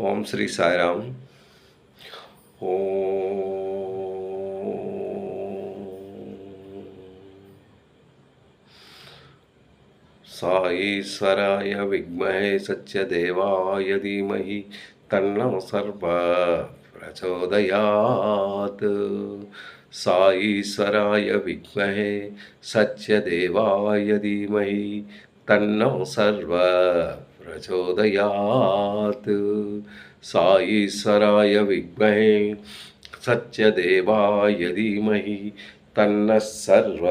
ओम श्री साई राम ओ साईश्वराय विमहे सत्यदेवाय धीमह तन्नो सर्व प्रचोदयात्। साईश्वराय विमहे सत्यदेवाय धीमह तन्न सर्व సర్వ ప్రచోదయాత్ సాయీశ్వరాయ విద్మహే సత్యదేవాయ ధీమహి తన్న సర్వ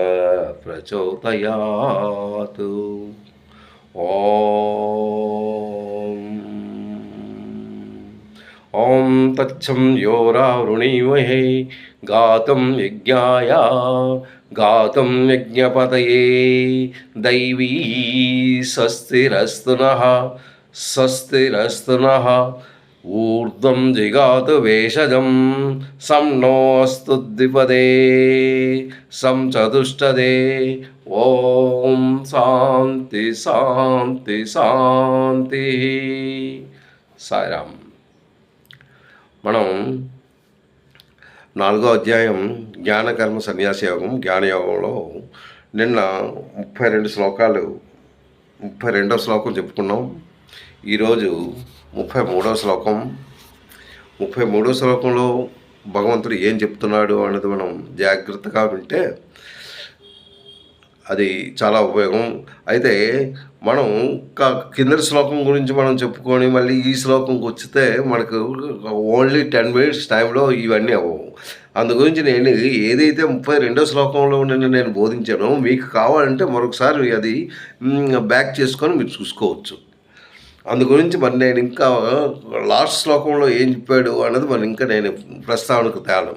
ప్రచోదయాత్. ఓం. ఓం తచ్చం యోరావృణీమహే గాతం యజ్ఞాయ గాతం యజ్ఞపతయే దైవీ స్వస్తిరస్తు స్వస్తిరస్తు ఊర్ధ్వం జిగాతు వేషజం సం నో ద్విపదే సం చతుష్టదే. ఓం శాంతి శాంతి శాంతి. సాయిరామ్. మనం నాలుగో అధ్యాయం జ్ఞానకర్మ సన్యాసయోగం జ్ఞానయోగంలో నిన్న ముప్పై రెండు శ్లోకాలు ముప్పై రెండో శ్లోకం చెప్పుకున్నాం. ఈరోజు ముప్పై మూడో శ్లోకం. ముప్పై మూడో శ్లోకంలో భగవంతుడు ఏం చెప్తున్నాడు అన్నది మనం జాగ్రత్తగా వింటే అది చాలా ఉపయోగం. అయితే మనం క- కిందటి శ్లోకం గురించి మనం చెప్పుకొని మళ్ళీ ఈ శ్లోకంకి వచ్చితే మనకు ఓన్లీ టెన్ మినిట్స్ టైంలో ఇవన్నీ అవ్వవు. అందు గురించి నేను ఏదైతే ముప్పై రెండో శ్లోకంలో నిన్న నేను బోధించానో మీకు కావాలంటే మరొకసారి అది బ్యాక్ చేసుకొని మీరు చూసుకోవచ్చు. అందు గురించి మరి నేను ఇంకా లాస్ట్ శ్లోకంలో ఏం చెప్పాడు అన్నది మరి ఇంకా నేను ప్రస్తావనకు తేను.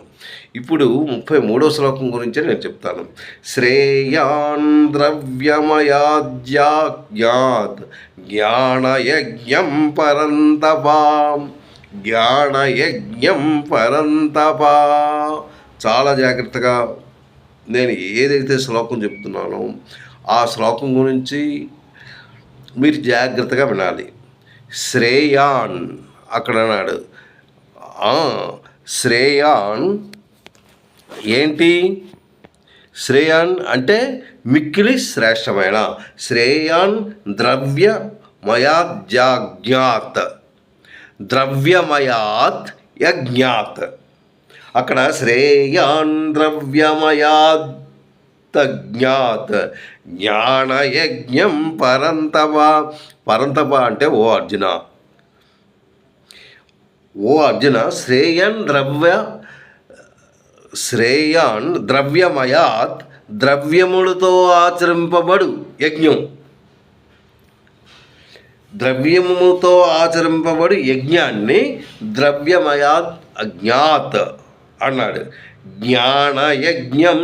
ఇప్పుడు ముప్పై మూడో శ్లోకం గురించే నేను చెప్తాను. శ్రేయాన్ ద్రవ్యమయాద్యాజ్ఞాత్ జ్ఞానయజ్ఞం పరంతపా జ్ఞానయజ్ఞం పరంతపా. చాలా జాగ్రత్తగా నేను ఏదైతే శ్లోకం చెప్తున్నానో ఆ శ్లోకం గురించి మీరు జాగ్రత్తగా వినాలి. శ్రేయాన్ అక్కడ అన్నాడు. శ్రేయాన్ ఏంటి? శ్రేయాన్ అంటే మిక్కిలి శ్రేష్టమైన. శ్రేయాన్ ద్రవ్యమయాజ్ఞాత్ ద్రవ్యమయాత్ యజ్ఞాత్. అక్కడ శ్రేయాన్ ద్రవ్యమయాత్ జ్ఞాత్ జ్ఞానయజ్ఞం పరంతప పరంతప అంటే ఓ అర్జున. ఓ అర్జున శ్రేయన్ ద్రవ్య శ్రేయాన్ ద్రవ్యమయాత్ ద్రవ్యములతో ఆచరింపబడు యజ్ఞం. ద్రవ్యముతో ఆచరింపబడు యజ్ఞాన్ని ద్రవ్యమయాత్ అజ్ఞాత్ అన్నాడు. జ్ఞానయజ్ఞం.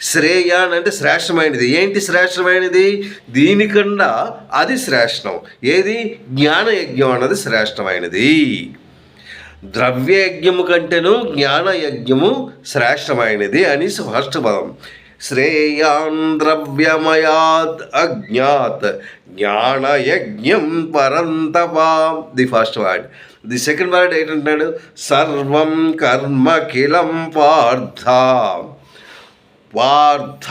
శ్రేయాన్ అంటే శ్రేష్టమైనది. ఏంటి శ్రేష్టమైనది? దీనికన్నా అది శ్రేష్టం. ఏది? జ్ఞానయజ్ఞం అన్నది శ్రేష్టమైనది. ద్రవ్యయజ్ఞము కంటేను జ్ఞానయజ్ఞము శ్రేష్టమైనది అని ఫస్ట్ పదం శ్రేయాన్ ద్రవ్యమయాత్ అజ్ఞాత్. జ్ఞానయజ్ఞం పరంతపా. The first word the second word ఏంటంటాడు సర్వం కర్మ కిలం పార్థ పార్థ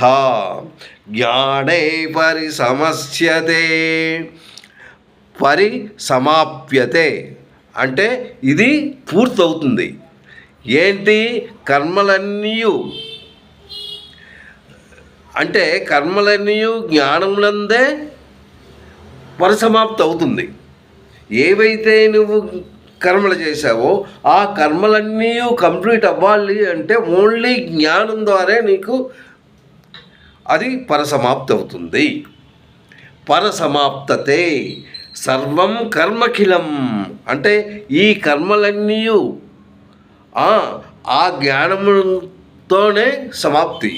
జ్ఞానే పరి పరిసమస్యతే పరిసమాప్యతే. అంటే ఇది పూర్తవుతుంది. ఏంటి? కర్మలన్నీ అంటే కర్మలన్నీ జ్ఞానములందే పరిసమాప్తి అవుతుంది ఏవైతే నువ్వు కర్మలు చేశావో ఆ కర్మలన్నీ కంప్లీట్ అవ్వాలి అంటే ఓన్లీ జ్ఞానం ద్వారా నీకు అది పరసమాప్తి అవుతుంది పరసమాప్తతే సర్వం కర్మఖిలం. అంటే ఈ కర్మలన్నీ ఆ జ్ఞానముతోనే సమాప్తి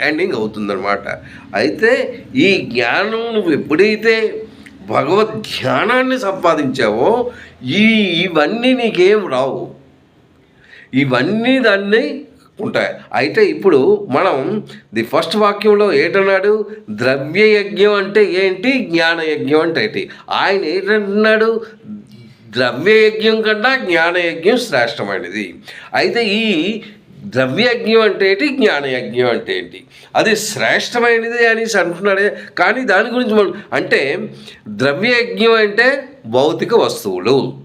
ఎండింగ్ అవుతుందన్నమాట. అయితే ఈ జ్ఞానం నువ్వు ఎప్పుడైతే భగవద్ ధ్యానాన్ని సంపాదించావో ఈ ఇవన్నీ నీకేం రావు. ఇవన్నీ దాన్ని ఉంటాయి. అయితే ఇప్పుడు మనం ది ఫస్ట్ వాక్యంలో ఏంటన్నాడు? ద్రవ్య యజ్ఞం అంటే ఏంటి? జ్ఞాన యజ్ఞం అంటే ఏంటి? ఆయన ఏంటంటున్నాడు ద్రవ్యయజ్ఞం కన్నా జ్ఞానయజ్ఞం శ్రేష్టమైనది. అయితే ఈ ద్రవ్యయజ్ఞం అంటే ఏంటి? జ్ఞానయజ్ఞం అంటే ఏంటి? అది శ్రేష్టమైనది అనేసి అంటున్నాడే కానీ దాని గురించి మనం అంటే ద్రవ్యయజ్ఞం అంటే భౌతిక వస్తువులు.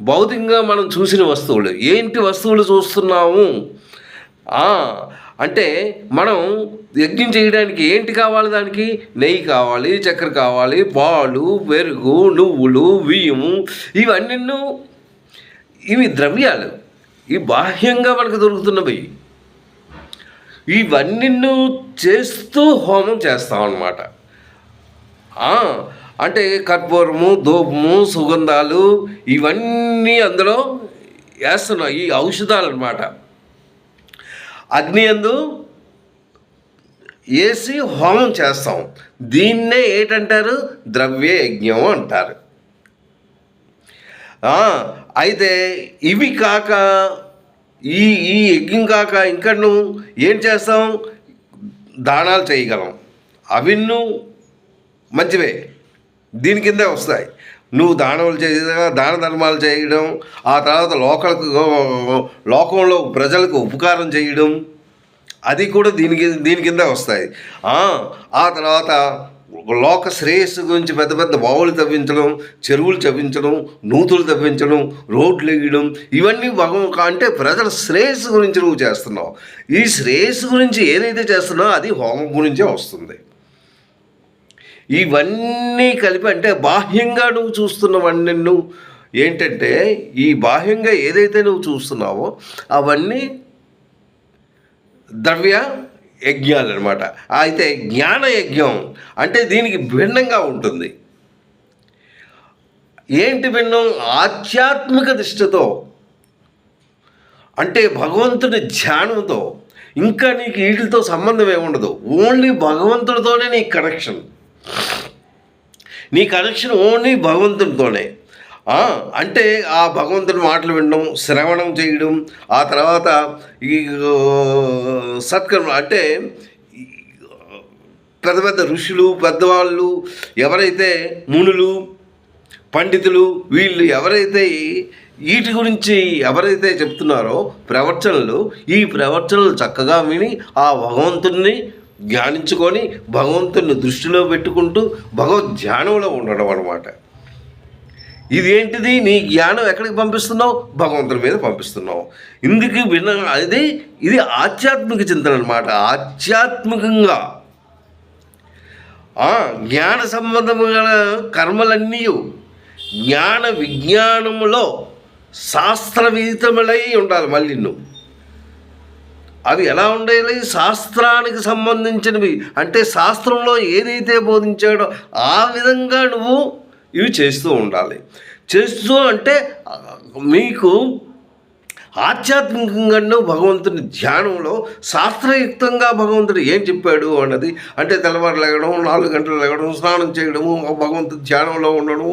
భౌతికంగా మనం చూసిన వస్తువులు. ఏంటి వస్తువులు చూస్తున్నాము? అంటే మనం యజ్ఞం చేయడానికి ఏంటి కావాలి దానికి? నెయ్యి కావాలి చక్కెర కావాలి పాలు పెరుగు నువ్వులు బియ్యము ఇవన్నీ ఇవి ద్రవ్యాలు. ఈ బాహ్యంగా మనకు దొరుకుతున్నవి. ఇవన్నీ చేస్తూ హోమం చేస్తాం అన్నమాట. అంటే కర్పూరము ధూపము సుగంధాలు ఇవన్నీ అందులో వేస్తున్నాం ఈ ఔషధాలు అనమాట అగ్ని అందు వేసి హోమం చేస్తాం. దీన్నే ఏంటంటారు? ద్రవ్య యజ్ఞం అంటారు. అయితే ఇవి కాక ఈ ఈ యజ్ఞం కాక ఇంకా నువ్వు ఏం చేస్తాం? దానాలు చేయగలం. అవిన్ను మంచివే. దీని కిందే వస్తాయి. నువ్వు దానములు చేయగా దాన ధర్మాలు చేయడం ఆ తర్వాత లోకలకు లోకంలో ప్రజలకు ఉపకారం చేయడం అది కూడా దీనికి దీని కింద వస్తాయి. ఆ తర్వాత లోక శ్రేయస్సు గురించి పెద్ద పెద్ద బావులు తవ్వించడం చెరువులు తవ్వించడం నూతులు తవ్వించడం రోడ్లు వేయడం ఇవన్నీ భగవం అంటే ప్రజల శ్రేయస్సు గురించి నువ్వు చేస్తున్నావు. ఈ శ్రేయస్సు గురించి ఏదైతే చేస్తున్నావో అది హోమం గురించే వస్తుంది. ఇవన్నీ కలిపి అంటే బాహ్యంగా నువ్వు చూస్తున్నవన్నీ నువ్వు ఏంటంటే ఈ బాహ్యంగా ఏదైతే నువ్వు చూస్తున్నావో అవన్నీ ద్రవ్య యజ్ఞాలు అనమాట అయితే జ్ఞాన యజ్ఞం అంటే దీనికి భిన్నంగా ఉంటుంది. ఏంటి భిన్నం? ఆధ్యాత్మిక దృష్టితో. అంటే భగవంతుని ధ్యానంతో. ఇంకా నీకు వీటితో సంబంధం ఏముండదు ఓన్లీ భగవంతుడితోనే నీ కనెక్షన్. నీ కనెక్షన్ ఓన్లీ భగవంతుడితోనే. అంటే ఆ భగవంతుడి మాటలు వినడం శ్రవణం చేయడం ఆ తర్వాత ఈ సత్కర్మ అంటే పెద్ద పెద్ద ఋషులు పెద్దవాళ్ళు ఎవరైతే మునులు పండితులు వీళ్ళు ఎవరైతే వీటి గురించి ఎవరైతే చెప్తున్నారో ప్రవచనలు ఈ ప్రవచనలు చక్కగా విని ఆ భగవంతుణ్ణి ధ్యానించుకొని భగవంతుని దృష్టిలో పెట్టుకుంటూ భగవద్ ధ్యానంలో ఉండడం అనమాట ఇది ఏంటిది నీ జ్ఞానం ఎక్కడికి పంపిస్తున్నావు? భగవంతుడి మీద పంపిస్తున్నావు. ఇందుకు విన అది ఇది ఆధ్యాత్మిక చింతన అనమాట ఆధ్యాత్మికంగా. జ్ఞాన సంబంధమైన కర్మలన్నీ జ్ఞాన విజ్ఞానములో శాస్త్రవిహితములై ఉండాలి మళ్ళీ నువ్వు అవి ఎలా ఉండాలి శాస్త్రానికి సంబంధించినవి. అంటే శాస్త్రంలో ఏదైతే బోధించాడో ఆ విధంగా నువ్వు ఇవి చేస్తూ ఉండాలి. చేస్తూ అంటే మీకు ఆధ్యాత్మికంగా భగవంతుని ధ్యానంలో శాస్త్రయుక్తంగా భగవంతుడు ఏం చెప్పాడు అన్నది అంటే తెల్లవారు లేగడం నాలుగు గంటలు లేగడం స్నానం చేయడము భగవంతుడి ధ్యానంలో ఉండడం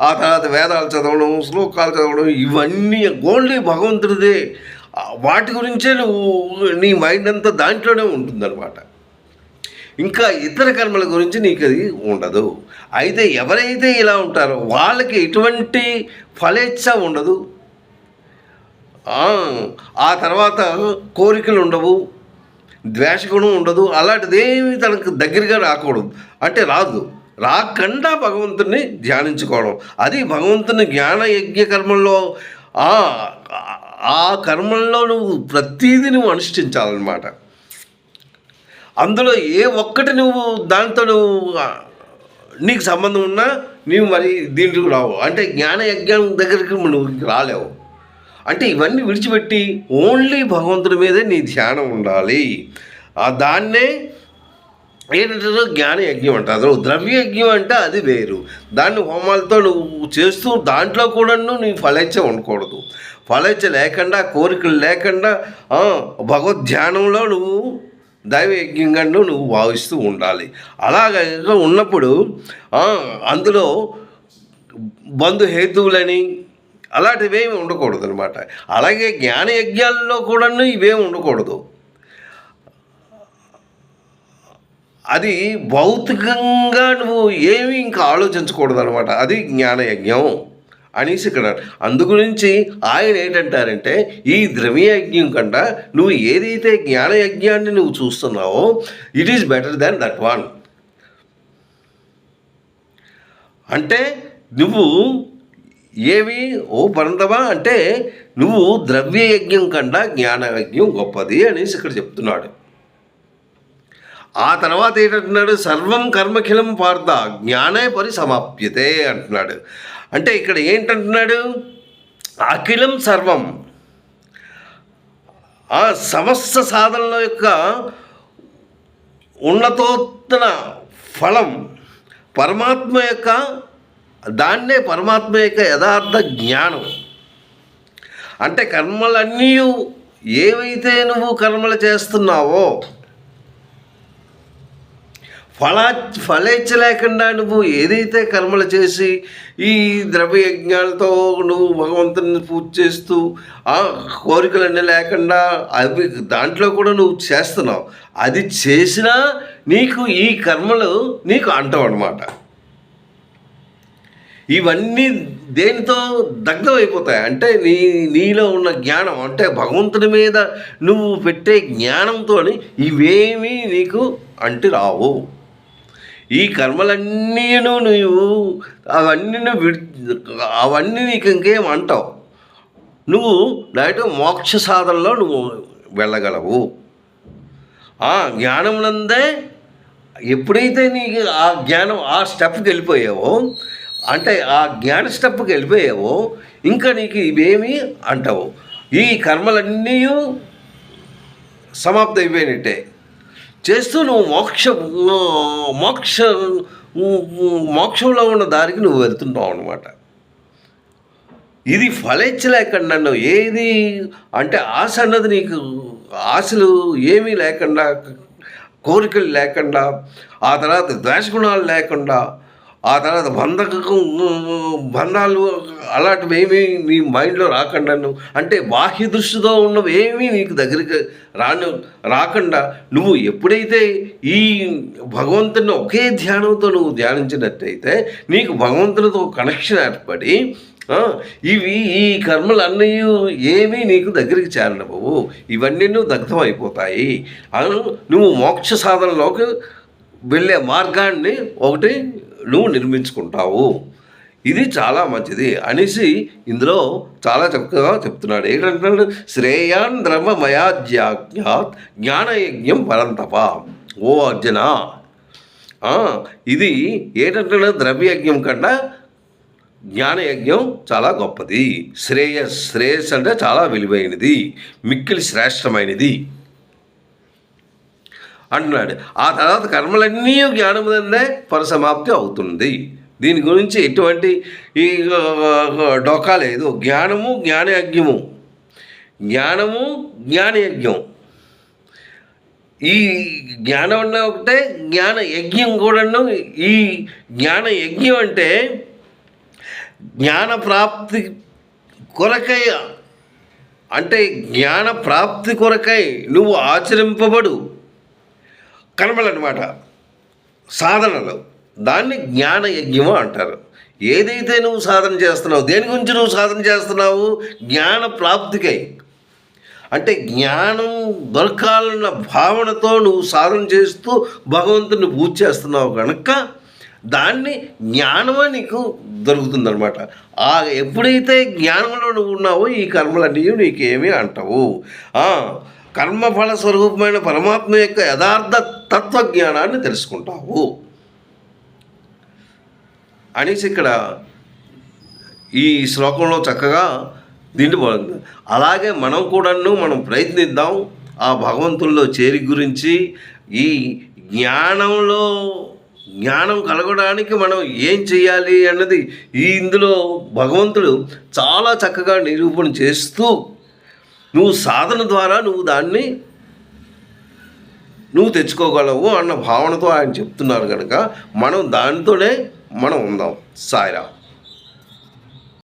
ఆ తర్వాత వేదాలు చదవడం శ్లోకాలు చదవడం ఇవన్నీ ఓన్లీ భగవంతుడిదే. వాటి గురించే నువ్వు నీ మైండ్ అంతా దాంట్లోనే ఉంటుందన్నమాట. ఇంకా ఇతర కర్మల గురించి నీకు అది ఉండదు. అయితే ఎవరైతే ఇలా ఉంటారో వాళ్ళకి ఎటువంటి ఫలేచ్ఛ ఉండదు. ఆ, తర్వాత కోరికలు ఉండవు ద్వేషగుణం ఉండదు అలాంటిదేమి తనకు దగ్గరగా రాకూడదు. అంటే రాదు. రాకుండా భగవంతుని ధ్యానించుకోవడం. అది భగవంతుని జ్ఞాన యజ్ఞ కర్మల్లో ఆ ఆ కర్మల్లో నువ్వు ప్రతీది నువ్వు అనుష్ఠించాలన్నమాట. అందులో ఏ ఒక్కటి నువ్వు దాంతో నువ్వు నీకు సంబంధం ఉన్నా నీవు మరి దీంట్లోకి రావు. అంటే జ్ఞాన యజ్ఞం దగ్గరికి నువ్వు రాలేవు. అంటే ఇవన్నీ విడిచిపెట్టి ఓన్లీ భగవంతుడి మీదే నీ ధ్యానం ఉండాలి. ఆ దాన్నే ఏంటంటే జ్ఞాన యజ్ఞం అంటారు. ద్రవ్య యజ్ఞం అంటే అది వేరు. దాన్ని హోమాలతో నువ్వు చేస్తూ దాంట్లో కూడా నీ ఫలేచ్ఛ ఉండకూడదు. ఫలేచ్ఛ లేకుండా కోరికలు లేకుండా భగవద్ ధ్యానంలో నువ్వు దైవ యజ్ఞంగా నువ్వు భావిస్తూ ఉండాలి. అలాగ ఉన్నప్పుడు ఆ, అందులో బంధుహేతువులని అలాంటివేమి ఉండకూడదు అనమాట అలాగే జ్ఞాన యజ్ఞాల్లో కూడా ఇవేమి ఉండకూడదు. అది భౌతికంగా నువ్వు ఏమీ ఇంకా ఆలోచించకూడదు అనమాట అది జ్ఞానయజ్ఞం. అనేసి ఇక్కడ అందు గురించి ఆయన ఏంటంటారంటే ఈ ద్రవ్యయజ్ఞం కన్నా నువ్వు ఏదైతే జ్ఞానయజ్ఞాన్ని నువ్వు చూస్తున్నావో it is better than that one అంటే నువ్వు ఏవి ఓ పరంతమా? అంటే నువ్వు ద్రవ్యయజ్ఞం కన్నా జ్ఞానయజ్ఞం గొప్పది అనేసి ఇక్కడ చెప్తున్నాడు. ఆ తర్వాత ఏంటంటున్నాడు? సర్వం కర్మఖిలం పార్థ జ్ఞానే పరిసమాప్యతే అంటున్నాడు. అంటే ఇక్కడ ఏంటంటున్నాడు? అఖిలం సర్వం. ఆ సమస్త సాధనల యొక్క ఉన్నతోత్తన ఫలం పరమాత్మ యొక్క దాన్నే పరమాత్మ యొక్క యథార్థ జ్ఞానం. అంటే కర్మలన్నీ ఏవైతే నువ్వు కర్మలు చేస్తున్నావో ఫలా ఫలేచ్ఛ లేకుండా నువ్వు ఏదైతే కర్మలు చేసి ఈ ద్రవ్యయజ్ఞాలతో నువ్వు భగవంతుని పూజ చేస్తూ ఆ కోరికలన్నీ లేకుండా అవి దాంట్లో కూడా నువ్వు చేస్తున్నావు. అది చేసినా నీకు ఈ కర్మలు నీకు అంటావు అనమాట ఇవన్నీ దేనితో దగ్ధమైపోతాయి అంటే నీ నీలో ఉన్న జ్ఞానం అంటే భగవంతుని మీద నువ్వు పెట్టే జ్ఞానంతో ఇవేమీ నీకు అంటి రావు. ఈ కర్మలన్నీను నువ్వు అవన్నీ నువ్వు విడి అవన్నీ నీకు ఇంకేం అంటావు? నువ్వు డైరెక్ట్ మోక్ష సాధనలో నువ్వు వెళ్ళగలవు. ఆ జ్ఞానమునందే ఎప్పుడైతే నీకు ఆ జ్ఞానం ఆ స్టెప్కి వెళ్ళిపోయావో అంటే ఆ జ్ఞాన స్టెప్కి వెళ్ళిపోయావో ఇంకా నీకు ఇవేమి అంటావు. ఈ కర్మలన్నీ సమాప్తి అయిపోయినట్టే చేస్తూ నువ్వు మోక్ష మోక్ష మోక్షంలో ఉన్న దారికి నువ్వు వెళ్తుంటావు అనమాట ఇది ఫలేచ్ఛ లేకుండా నువ్వు ఏది అంటే ఆశ అన్నది నీకు ఆశలు ఏమీ లేకుండా కోరికలు లేకుండా ఆ తర్వాత ద్వేషగుణాలు లేకుండా ఆ తర్వాత బంధకం బంధాలు అలాంటివి ఏమీ నీ మైండ్లో రాకుండా నువ్వు? అంటే బాహ్య దృష్టితో ఉన్నవి ఏమీ నీకు దగ్గరికి రాను రాకుండా? నువ్వు ఎప్పుడైతే ఈ భగవంతుని ఒకే ధ్యానంతో నువ్వు ధ్యానించినట్టయితే నీకు భగవంతునితో కనెక్షన్ ఏర్పడి ఇవి ఈ కర్మలన్నీ ఏమీ నీకు దగ్గరికి చేరనవు ఇవన్నీ నువ్వు దగ్ధం అయిపోతాయి నువ్వు మోక్ష సాధనలోకి వెళ్ళే మార్గాన్ని ఒకటి నువ్వు నిర్మించుకుంటావు. ఇది చాలా మంచిది అనేసి ఇందులో చాలా చక్కగా చెప్తున్నాడు. ఏంటంటున్నాడు శ్రేయాన్ ద్రవమయాజ్ఞాత్ జ్ఞానయజ్ఞం పరంతప ఓ అర్జున! ఇది ఏంటంటే ద్రవ్యయజ్ఞం కన్నా జ్ఞానయజ్ఞం చాలా గొప్పది. శ్రేయస్ శ్రేయస్ అంటే చాలా విలువైనది. మిక్కిలి శ్రేష్టమైనది. అంటున్నాడు. ఆ తర్వాత కర్మలన్నీ జ్ఞానముందే పరసమాప్తి అవుతుంది. దీని గురించి ఎటువంటి ఈ ఆ, డొక్కా లేదు. జ్ఞానము జ్ఞానయజ్ఞము. జ్ఞానము జ్ఞానయజ్ఞం. ఈ జ్ఞానం అన్న ఒకటే జ్ఞాన యజ్ఞం కూడాను ఈ జ్ఞాన యజ్ఞం అంటే జ్ఞాన ప్రాప్తి కొరకై అంటే జ్ఞాన ప్రాప్తి కొరకై నువ్వు ఆచరింపబడు. కనబడనమాట సాధనలు. దాన్ని జ్ఞాన యజ్ఞము అంటారు. ఏదైతే నువ్వు సాధన చేస్తున్నావు దేని గురించి నువ్వు సాధన చేస్తున్నావు? జ్ఞాన ప్రాప్తికై. అంటే జ్ఞానం దొరకాలన్న భావనతో నువ్వు సాధన చేస్తూ భగవంతుని పూజ చేస్తున్నావు కనుక దాన్ని జ్ఞానమే నీకు దొరుకుతుందనమాట ఆ ఎప్పుడైతే జ్ఞానంలో నువ్వు ఉన్నావో ఈ కర్మలన్నీ నీకేమీ అంటావు. కర్మఫల స్వరూపమైన పరమాత్మ యొక్క యథార్థ తత్వజ్ఞానాన్ని తెలుసుకుంటావు. అనేసి ఇక్కడ ఈ శ్లోకంలో చక్కగా దీన్ని అలాగే మనం కూడాను మనం ప్రయత్నిద్దాం. ఆ భగవంతుల్లో చేరి గురించి ఈ జ్ఞానంలో జ్ఞానం కలగడానికి మనం ఏం చేయాలి అన్నది ఈ ఇందులో భగవంతుడు చాలా చక్కగా నిరూపణ చేస్తూ నువ్వు సాధన ద్వారా నువ్వు దాన్ని నువ్వు తెచ్చుకోగలవు అన్న భావనతో ఆయన చెప్తున్నారు కనుక మనం దానితోనే మనం ఉందాం. సాయిరా